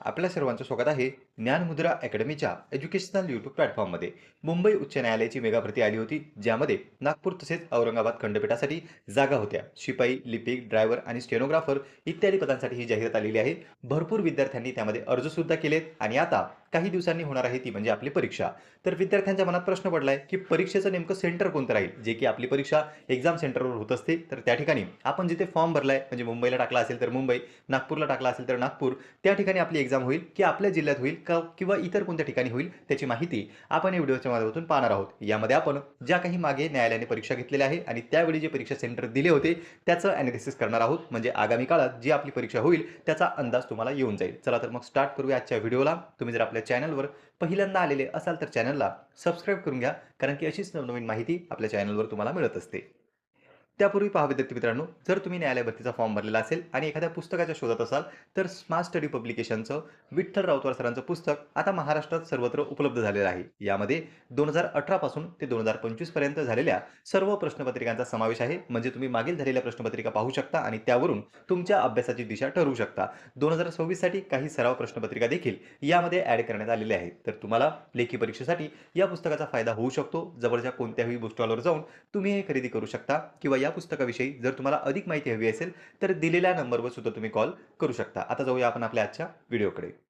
आपल्या सर्वांचं स्वागत आहे ज्ञानमुद्रा अकॅडमीच्या एज्युकेशनल यूट्यूब प्लॅटफॉर्ममध्ये. मुंबई उच्च न्यायालयाची मेगा भरती आली होती ज्यामध्ये नागपूर तसेच औरंगाबाद खंडपीठासाठी जागा होत्या. शिपाई लिपिक ड्रायव्हर आणि स्टेनोग्राफर इत्यादी पदांसाठी ही जाहिरात आलेली आहे. भरपूर विद्यार्थ्यांनी त्यामध्ये अर्ज सुद्धा केलेत आणि आता काही दिवसांनी होणार आहे ती म्हणजे आपली परीक्षा. तर विद्यार्थ्यांच्या मनात प्रश्न पडलाय की परीक्षेचं नेमकं सेंटर कोणतं राहील? जे की आपली परीक्षा एक्झाम सेंटरवर होत असते. तर त्या ठिकाणी आपण जिथे फॉर्म भरलाय म्हणजे मुंबईला टाकला असेल तर मुंबई नागपूरला टाकला असेल तर नागपूर त्या ठिकाणी आपली एक्झाम होईल की आपल्या जिल्ह्यात होईल का किंवा इतर कोणत्या ठिकाणी होईल त्याची माहिती आपण या व्हिडिओच्या माध्यमातून पाहणार आहोत. यामध्ये आपण ज्या काही मागे न्यायालयाने परीक्षा घेतलेल्या आहे आणि त्यावेळी जे परीक्षा सेंटर दिले होते त्याचं अनालिसिस करणार आहोत. म्हणजे आगामी काळात जी आपली परीक्षा होईल त्याचा अंदाज तुम्हाला येऊन जाईल. चला तर मग स्टार्ट करूया आजच्या व्हिडिओला. तुम्ही जर आपल्या चॅनलवर पहिल्यांदा आलेले असाल तर चॅनलला सबस्क्राईब करून घ्या कारण की अशीच नवनवीन माहिती आपल्या चॅनलवर तुम्हाला मिळत असते. त्यापूर्वी पहा विद्यार्थी मित्रांनो जर तुम्ही न्यायालय भरतीचा फॉर्म भरलेला असेल आणि एखाद्या पुस्तकाच्या शोधात असाल तर स्मार्ट स्टडी पब्लिकेशनचं विठ्ठल राऊतवार सरांचं पुस्तक आता महाराष्ट्रात सर्वत्र उपलब्ध झालेलं आहे. यामध्ये दोन हजार अठरापासून ते दोन हजार पंचवीसपर्यंत झालेल्या सर्व प्रश्नपत्रिकांचा समावेश आहे. म्हणजे तुम्ही मागील झालेल्या प्रश्नपत्रिका पाहू शकता आणि त्यावरून तुमच्या अभ्यासाची दिशा ठरवू शकता. दोन हजार सव्वीससाठी काही सराव प्रश्नपत्रिका देखील यामध्ये ॲड करण्यात आलेल्या आहेत. तर तुम्हाला लेखी परीक्षेसाठी या पुस्तकाचा फायदा होऊ शकतो. जवळच्या कोणत्याही बुक स्टॉलवर जाऊन तुम्ही हे खरेदी करू शकता किंवा या पुस्तकाविषयी जर तुम्हाला अधिक माहिती हवी असेल तर दिलेल्या नंबरवर सुद्धा तुम्ही कॉल करू शकता. आता जाऊया आपण आपल्या आजच्या व्हिडिओकडे.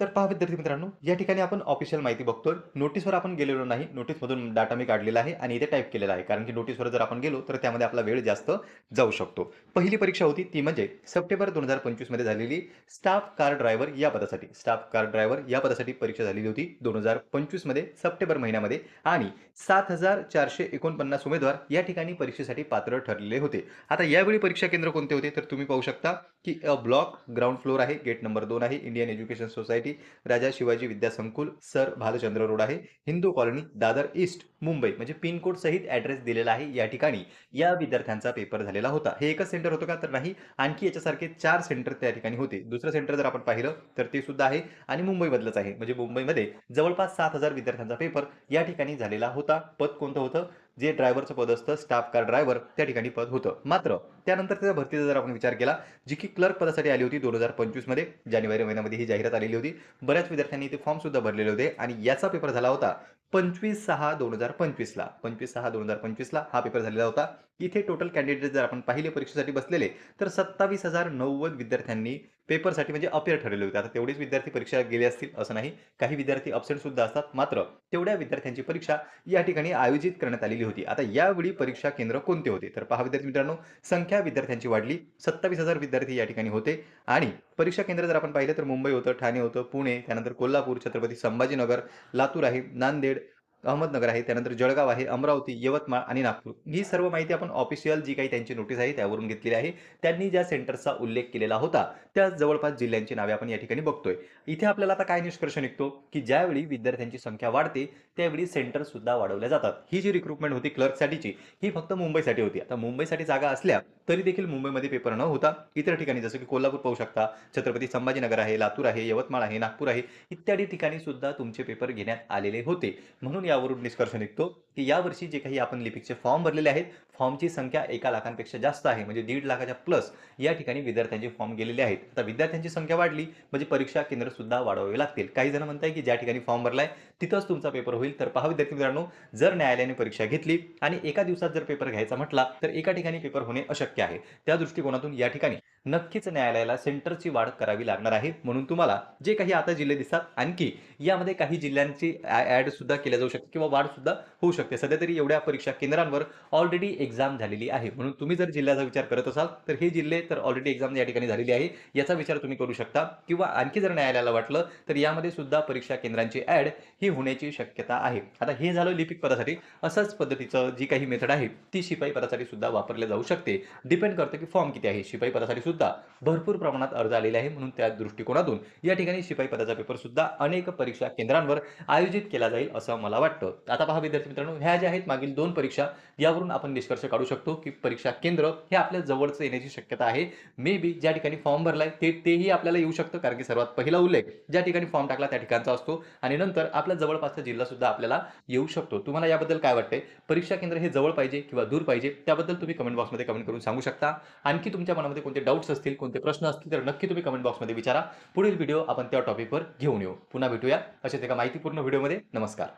तर पहा विद्यार्थी मित्रांनो या ठिकाणी आपण ऑफिशियल माहिती बघतोय. नोटीसवर आपण गेलेलो नाही. नोटीसमधून डाटा मी काढलेला आहे आणि इथे टाईप केलेला आहे. कारण की नोटीसवर जर आपण गेलो तर त्यामध्ये आपला वेळ जास्त जाऊ शकतो. पहिली परीक्षा होती ती म्हणजे सप्टेंबर दोन हजार पंचवीसमध्ये झालेली स्टाफ कार ड्रायव्हर या पदासाठी. स्टाफ कार ड्रायव्हर या पदासाठी परीक्षा झालेली होती दोन हजार पंचवीसमध्ये सप्टेंबर महिन्यामध्ये. आणि सात हजार चारशे एकोणपन्नास उमेदवार या ठिकाणी परीक्षेसाठी पात्र ठरलेले होते. आता यावेळी परीक्षा केंद्र कोणते होते? तर तुम्ही पाहू शकता की अ ब्लॉक ग्राउंड फ्लोर आहे गेट नंबर दोन आहे Indian education society. Raja Shivaji Vidya Sankul sir Bhalchandra road आहे. हिंदू कॉलनी दादर ईस्ट मुंबई म्हणजे पिनकोड सहित ॲड्रेस दिलेला आहे या ठिकाणी. या विद्यार्थ्यांचा पेपर झालेला होता. हे एकच सेंटर होतं का? तर नाही. आणखी याच्यासारखे चार सेंटर त्या ठिकाणी होते. दुसरं सेंटर जर आपण पाहिलं तर ते सुद्धा आहे आणि मुंबईमधलंच आहे. म्हणजे मुंबईमध्ये जवळपास सात हजार विद्यार्थ्यांचा पेपर या ठिकाणी झालेला होता. पद कोणतं होतं? जे ड्रायव्हरचं पद असतं स्टाफ कार ड्रायव्हर त्या ठिकाणी पद होतं. मात्र त्यानंतर त्याच्या भरतीचा जर आपण विचार केला जी की क्लर्क पदासाठी आली होती दोन हजार पंचवीसमध्ये जानेवारी महिन्यामध्ये ही जाहिरात आलेली होती. बऱ्याच विद्यार्थ्यांनी ते फॉर्मसुद्धा भरलेले होते आणि याचा पेपर झाला होता पंचवीस सहा दोन हजार पंचवीसला. पंचवीस सहा दोन हजार पंचवीसला हा पेपर झालेला होता. इथे टोटल कॅन्डिडेट जर आपण पाहिले परीक्षेसाठी बसलेले तर सत्तावीस हजार नव्वद विद्यार्थ्यांनी पेपरसाठी म्हणजे अपेअर ठरलेले होते. आता तेवढेच विद्यार्थी परीक्षा गेले असतील असं नाही. काही विद्यार्थी अबसेंट सुद्धा असतात. मात्र तेवढ्या विद्यार्थ्यांची परीक्षा या ठिकाणी आयोजित करण्यात आलेली होती. आता यावेळी परीक्षा केंद्र कोणते होते? तर पहा विद्यार्थी मित्रांनो संख्या विद्यार्थ्यांची वाढली. सत्तावीस हजार विद्यार्थी या ठिकाणी होते. आणि परीक्षा केंद्र जर आपण पाहिलं तर मुंबई होतं ठाणे होतं पुणे त्यानंतर कोल्हापूर छत्रपती संभाजीनगर लातूर आहे नांदेड अहमदनगर आहे त्यानंतर जळगाव आहे अमरावती यवतमाळ आणि नागपूर. ही सर्व माहिती आपण ऑफिशियल जी काही त्यांची नोटीस आहे त्यावरून घेतलेली आहे. त्यांनी ज्या सेंटरचा उल्लेख केलेला होता त्या जवळपास जिल्ह्यांची नावे आपण या ठिकाणी बघतोय. इथे आपल्याला आता काय निष्कर्ष निघतो की ज्यावेळी विद्यार्थ्यांची संख्या वाढते त्यावेळी सेंटर सुद्धा वाढवल्या जातात. ही जी रिक्रुटमेंट होती क्लर्कसाठीची ही फक्त मुंबईसाठी होती. आता मुंबईसाठी जागा असल्या तरी देखील मुंबईमध्ये पेपर न होता इतर ठिकाणी जसं की कोल्हापूर पाहू शकता छत्रपती संभाजीनगर आहे लातूर आहे यवतमाळ आहे नागपूर आहे इत्यादी ठिकाणी सुद्धा तुमचे पेपर घेण्यात आलेले होते. म्हणून यावरून निष्कर्ष निघतो की यावर्षी जे काही आपण लिपिकचे फॉर्म भरलेले आहेत फॉर्मची संख्या एका लाखांपेक्षा जास्त आहे. म्हणजे दीड लाखाच्या प्लस या ठिकाणी विद्यार्थ्यांचे फॉर्म गेलेले आहेत. आता विद्यार्थ्यांची संख्या वाढली म्हणजे परीक्षा केंद्र सुद्धा वाढवावे लागतील. काही जण म्हणताय की ज्या ठिकाणी फॉर्म भरलाय तिथंच तुमचा पेपर होईल. तर पहा विद्यार्थी मित्रांनो जर न्यायालयाने परीक्षा घेतली आणि एका दिवसात जर पेपर घ्यायचा म्हटला तर एका ठिकाणी पेपर होणे अशक्य आहे. त्या दृष्टिकोनातून या ठिकाणी नक्कीच न्यायालयाला सेंटरची वाढ करावी लागणार आहे. म्हणून तुम्हाला जे काही आता जिल्हे दिसतात आणखी यामध्ये काही जिल्ह्यांची ॲड सुद्धा केल्या जाऊ शकते किंवा वाढ सुद्धा होऊ शकते. सध्या तरी एवढ्या परीक्षा केंद्रांवर ऑलरेडी एक्झाम झालेली आहे. म्हणून तुम्ही जर जिल्ह्याचा विचार करत असाल तर हे जिल्हे तर ऑलरेडी एक्झाम या ठिकाणी झालेली आहे. याचा विचार तुम्ही करू शकता. किंवा आणखी जर न्यायालयाला वाटलं तर यामध्ये सुद्धा परीक्षा केंद्रांची ॲड ही होण्याची शक्यता आहे. आता हे झालं लिपिक पदासाठी. असाच पद्धतीचं जी काही मेथड आहे ती शिपाई पदासाठी सुद्धा वापरल्या जाऊ शकते. डिपेंड करतं की फॉर्म किती आहे. शिपाई पदासाठी सुद्धा भरपूर प्रमाणात अर्ज आलेले आहे म्हणून त्या दृष्टिकोनातून या ठिकाणी शिपाई पदाचा पेपर सुद्धा अनेक परीक्षा केंद्रांवर आयोजित केला जाईल असं मला वाटतं. आता पहा विद्यार्थी मित्रांनो ह्या ज्या आहेत मागील दोन परीक्षा यावरून आपण निष्कर्ष काढू शकतो की परीक्षा केंद्र हे आपल्या जवळचं येण्याची शक्यता आहे. मे बी ज्या ठिकाणी फॉर्म भरलाय ते तेही आपल्याला येऊ शकतं कारण की सर्वात पहिला उल्लेख ज्या ठिकाणी फॉर्म टाकला त्या ठिकाणचा असतो आणि नंतर आपल्या जवळपासचा जिल्हा सुद्धा आपल्याला येऊ शकतो. तुम्हाला याबद्दल काय वाटतंय? परीक्षा केंद्र हे जवळ पाहिजे किंवा दूर पाहिजे? त्याबद्दल तुम्ही कमेंट बॉक्समध्ये कमेंट करून सांगू शकता. आणखी तुमच्या मनामध्ये कोणते डाऊट डाऊट्स असतील कोणते प्रश्न असतील तर नक्की तुम्ही कमेंट बॉक्समध्ये विचारा. पुढील व्हिडिओ आपण त्या टॉपिकवर घेऊन येऊ. पुन्हा भेटूया. अशाच एका माहितीपूर्ण व्हिडिओमध्ये नमस्कार.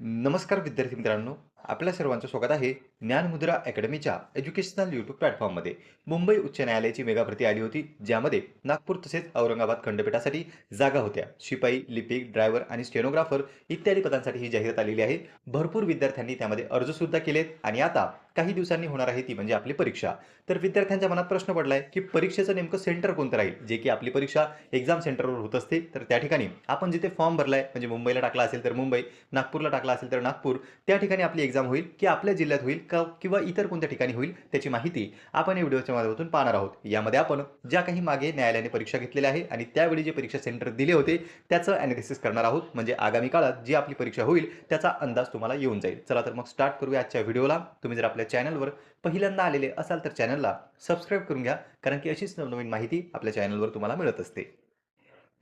नमस्कार विद्यार्थी मित्रांनो. आपल्या सर्वांचं स्वागत आहे ज्ञानमुद्रा अकॅडमीच्या एज्युकेशनल यूट्यूब प्लॅटफॉर्ममध्ये. मुंबई उच्च न्यायालयाची मेगा आली होती ज्यामध्ये नागपूर तसेच औरंगाबाद खंडपीठासाठी जागा होत्या. शिपाई लिपिक ड्रायव्हर आणि स्टेनोग्राफर इत्यादी पदांसाठी ही जाहिरात आलेली आहे. भरपूर विद्यार्थ्यांनी त्यामध्ये अर्ज सुद्धा केलेत आणि आता काही दिवसांनी होणार आहे ती म्हणजे आपली परीक्षा. तर विद्यार्थ्यांच्या मनात प्रश्न पडलाय की परीक्षेचं नेमकं सेंटर कोणतं राहील? जे की आपली परीक्षा एक्झाम सेंटरवर होत असते. तर त्या ठिकाणी आपण जिथे फॉर्म भरलाय म्हणजे मुंबईला टाकला असेल तर मुंबई नागपूरला टाकला असेल तर नागपूर त्या ठिकाणी आपली एक्झाम होईल की आपल्या जिल्ह्यात होईल का किंवा इतर कोणत्या ठिकाणी होईल त्याची माहिती आपण या व्हिडिओच्या माध्यमातून पाहणार आहोत. यामध्ये आपण ज्या काही मागे न्यायालयाने परीक्षा घेतलेल्या आहे आणि त्यावेळी जे परीक्षा सेंटर दिले होते त्याचं अनालिसिस करणार आहोत. म्हणजे आगामी काळात जी आपली परीक्षा होईल त्याचा अंदाज तुम्हाला येऊन जाईल. चला तर मग स्टार्ट करूया आजच्या व्हिडिओला. तुम्ही जर आपल्या चॅनलवर पहिल्यांदा आलेले असाल तर चॅनलला सबस्क्राईब करून घ्या कारण की अशीच नवनवीन माहिती आपल्या चॅनलवर तुम्हाला मिळत असते.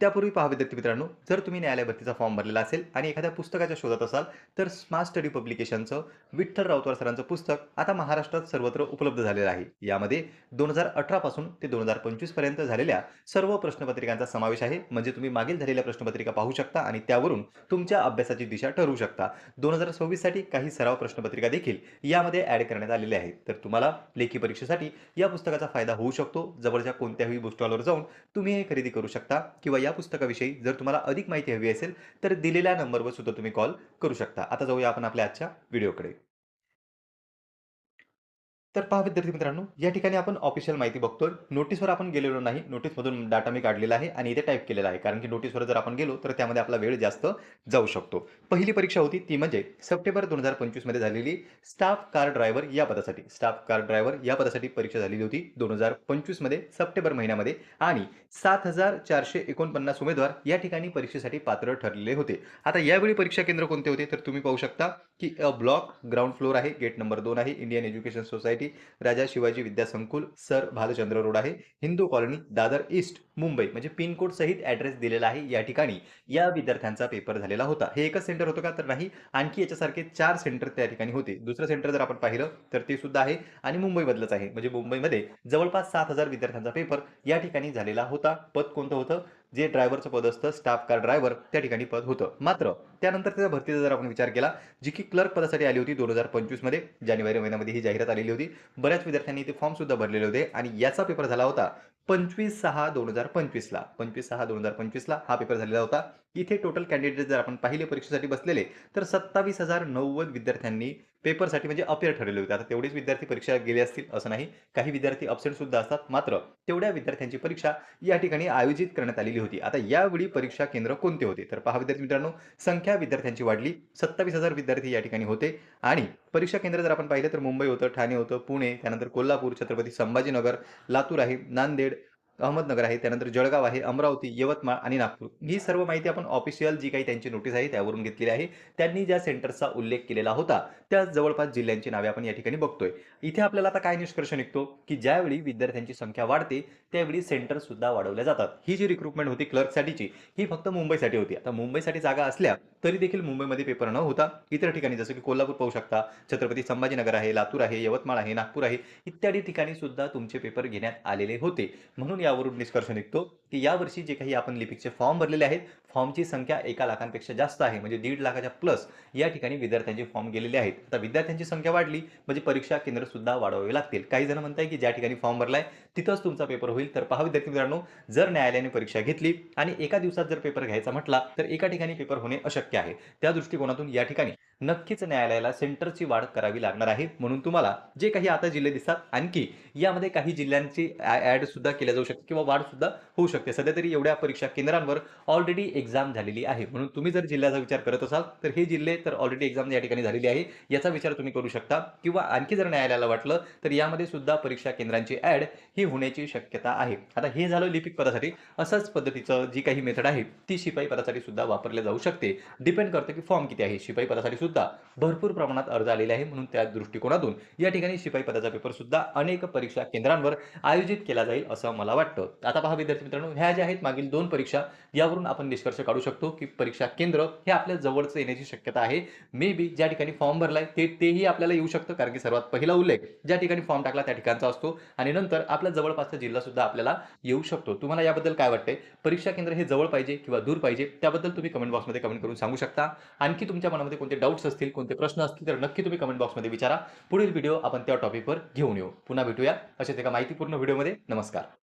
त्यापूर्वी पहा विद्यार्थी मित्रांनो जर तुम्ही न्यायालय भरतीचा फॉर्म भरलेला असेल आणि एखाद्या पुस्तकाच्या शोधात असाल तर स्मार्ट स्टडी पब्लिकेशनचं विठ्ठल राऊतवार सरांचं पुस्तक आता महाराष्ट्रात सर्वत्र उपलब्ध झालेलं आहे. यामध्ये दोन हजार अठरापासून ते दोन हजार पंचवीसपर्यंत झालेल्या सर्व प्रश्नपत्रिकांचा समावेश आहे. म्हणजे तुम्ही मागील झालेल्या प्रश्नपत्रिका पाहू शकता आणि त्यावरून तुमच्या अभ्यासाची दिशा ठरवू शकता. दोन हजार सव्वीससाठी काही सराव प्रश्नपत्रिका देखील यामध्ये ॲड करण्यात आलेल्या आहेत. तर तुम्हाला लेखी परीक्षेसाठी या पुस्तकाचा फायदा होऊ शकतो. जवळच्या कोणत्याही बुक स्टॉलवर जाऊन तुम्ही हे खरेदी करू शकता किंवा या पुस्तकाविषयी जर तुम्हाला अधिक माहिती हवी असेल तर दिलेल्या नंबरवर सुद्धा तुम्ही कॉल करू शकता. आता जाऊया आपण आपल्या आजच्या व्हिडिओकडे. तर पहा विद्यार्थी मित्रांनो या ठिकाणी आपण ऑफिशियल माहिती बघतोय. नोटीसवर आपण गेलेलो नाही. नोटीसमधून डाटा मी काढलेला आहे आणि इथे टाईप केलेला आहे. कारण की नोटीसवर जर आपण गेलो तर त्यामध्ये आपला वेळ जास्त जाऊ शकतो. पहिली परीक्षा होती ती म्हणजे सप्टेंबर दोन हजार पंचवीसमध्ये झालेली स्टाफ कार ड्रायव्हर या पदासाठी. स्टाफ कार ड्रायव्हर या पदासाठी परीक्षा झालेली होती दोन हजार पंचवीसमध्ये सप्टेंबर महिन्यामध्ये. आणि सात हजार चारशे एकोणपन्नास उमेदवार या ठिकाणी परीक्षेसाठी पात्र ठरलेले होते. आता यावेळी परीक्षा केंद्र कोणते होते? तर तुम्ही पाहू शकता की अ ब्लॉक ग्राउंड फ्लोर आहे गेट नंबर दोन आहे Indian education society. Raja Shivaji Vidyasankul sir Bhalchandra road आहे. Hindu colony Dadar east Mumbai. म्हणजे पिनकोड सहित ऍड्रेस दिलेला आहे या ठिकाणी. या विद्यार्थ्यांचा पेपर झालेला होता. हे एकच सेंटर होतं का? तर नाही. आणखी याच्यासारखे चार सेंटर त्या ठिकाणी होते. दुसरं सेंटर जर आपण पाहिलं तर ते सुद्धा आहे आणि मुंबईमधलंच आहे. म्हणजे मुंबईमध्ये जवळपास सात हजार विद्यार्थ्यांचा पेपर या ठिकाणी झालेला होता. पद कोणतं होतं? जे ड्रायव्हरचं पद असतं स्टाफ कार ड्रायव्हर त्या ठिकाणी पद होतं. मात्र त्यानंतर त्या भरतीचा जर आपण विचार केला जी की क्लर्क पदासाठी आली होती दोन हजार पंचवीसमध्ये जानेवारी महिन्यामध्ये ही जाहिरात आलेली होती बऱ्याच विद्यार्थ्यांनी ते फॉर्मसुद्धा भरलेले होते आणि याचा पेपर झाला होता पंचवीस सहा दोन हजार पंचवीसला. पंचवीस सहा दोन हजार पंचवीसला हा पेपर झालेला होता. इथे टोटल कॅन्डिडेट जर आपण पाहिले परीक्षेसाठी बसलेले तर सत्तावीस हजार नव्वद विद्यार्थ्यांनी पेपरसाठी म्हणजे अपेअर ठरलेले होते. आता तेवढेच विद्यार्थी परीक्षा गेले असतील असं नाही. काही विद्यार्थी अबसेंट सुद्धा असतात. मात्र तेवढ्या विद्यार्थ्यांची परीक्षा या ठिकाणी आयोजित करण्यात आलेली होती. आता यावेळी परीक्षा केंद्र कोणते होते? तर पहा विद्यार्थी मित्रांनो संख्या विद्यार्थ्यांची वाढली. सत्तावीस हजार विद्यार्थी या ठिकाणी होते. आणि परीक्षा केंद्र जर आपण पाहिलं तर मुंबई होतं ठाणे होतं पुणे त्यानंतर कोल्हापूर छत्रपती संभाजीनगर लातूर आहे नांदेड अहमदनगर आहे त्यानंतर जळगाव आहे अमरावती यवतमाळ आणि नागपूर. ही सर्व माहिती आपण ऑफिशियल जी काही त्यांची नोटीस आहे त्यावरून घेतलेली आहे. त्यांनी ज्या सेंटर्सचा उल्लेख केलेला होता त्या जवळपास जिल्ह्यांची नावे आपण या ठिकाणी बघतोय. इथे आपल्याला आता काय निष्कर्ष निघतो की ज्यावेळी विद्यार्थ्यांची संख्या वाढते त्यावेळी सेंटर सुद्धा वाढवल्या जातात. ही जी रिक्रुटमेंट होती क्लर्कसाठीची ही फक्त मुंबईसाठी होती. आता मुंबईसाठी जागा असल्या तरी देखील मुंबईमध्ये पेपर न होता इतर ठिकाणी जसं की कोल्हापूर पाहू शकता छत्रपती संभाजीनगर आहे लातूर आहे यवतमाळ आहे नागपूर आहे इत्यादी ठिकाणी सुद्धा तुमचे पेपर घेण्यात आलेले होते. म्हणून यावरून निष्कर्ष निघतो की यावर्षी जे काही आपण लिपिकचे फॉर्म भरलेले आहेत फॉर्मची संख्या एका लाखांपेक्षा जास्त आहे. म्हणजे दीड लाखाच्या प्लस या ठिकाणी विद्यार्थ्यांचे फॉर्म गेलेले आहेत. आता विद्यार्थ्यांची संख्या वाढली म्हणजे परीक्षा केंद्र सुद्धा वाढवावे लागतील. काही जण म्हणताय की ज्या ठिकाणी फॉर्म भरलाय तिथंच तुमचा पेपर होईल. तर पहा विद्यार्थी मित्रांनो जर न्यायालयाने परीक्षा घेतली आणि एका दिवसात जर पेपर घ्यायचा म्हटला तर एका ठिकाणी पेपर होणे अशक्य आहे. त्या दृष्टिकोनातून या ठिकाणी नक्कीच न्यायालयाला सेंटरची वाढ करावी लागणार आहे. म्हणून तुम्हाला जे काही आता जिल्हे दिसतात आणखी यामध्ये काही जिल्ह्यांची ॲड सुद्धा केल्या जाऊ शकते किंवा वाढ सुद्धा होऊ शकते. सध्या तरी एवढ्या परीक्षा केंद्रांवर ऑलरेडी एक्झाम झालेली आहे. म्हणून तुम्ही जर जिल्ह्याचा विचार करत असाल तर हे जिल्हे तर ऑलरेडी एक्झाम या ठिकाणी झालेली आहे. याचा विचार तुम्ही करू शकता. किंवा आणखी जर न्यायालयाला वाटलं तर यामध्ये सुद्धा परीक्षा केंद्रांची ॲड ही होण्याची शक्यता आहे. आता हे झालं लिपिक पदासाठी. असाच पद्धतीचं जी काही मेथड आहे ती शिपाई पदासाठी सुद्धा वापरल्या जाऊ शकते. डिपेंड करतं की फॉर्म किती आहे शिपाई पदासाठी सुद्धा. भरपूर प्रमाणात अर्ज आलेले आहे म्हणून त्या दृष्टिकोनातून. या ठिकाणी शिपाई पदाचा पेपर सुद्धा अनेक परीक्षा केंद्रांवर आयोजित केला जाईल असं मला वाटतं. आता पहा विद्यार्थी मित्रांनो ह्या ज्या आहेत मागील दोन परीक्षा यावरून आपण निष्कर्ष काढू शकतो की परीक्षा केंद्र हे आपल्या जवळचं येण्याची शक्यता आहे. मे बी ज्या ठिकाणी फॉर्म भरलाय ते तेही आपल्याला येऊ शकतं कारण की सर्वात पहिला उल्लेख ज्या ठिकाणी फॉर्म टाकला त्या ठिकाणचा असतो. आणि नंतर आपला जवळपासचा जिल्हा सुद्धा आपल्याला येऊ शकतो. तुम्हाला याबद्दल काय वाटतंय? परीक्षा केंद्र हे जवळ पाहिजे किंवा दूर पाहिजे? त्याबद्दल तुम्ही कमेंट बॉक्समध्ये कमेंट करून सांगू शकता. आणखी तुमच्या मनामध्ये कोणते डाऊट्स असतील कोणते प्रश्न असतील तर नक्की तुम्ही कमेंट बॉक्समध्ये विचारा. पुढील व्हिडिओ आपण त्या टॉपिकवर घेऊन येऊ. पुन्हा भेटूया. अशाच एका माहितीपूर्ण व्हिडिओमध्ये नमस्कार.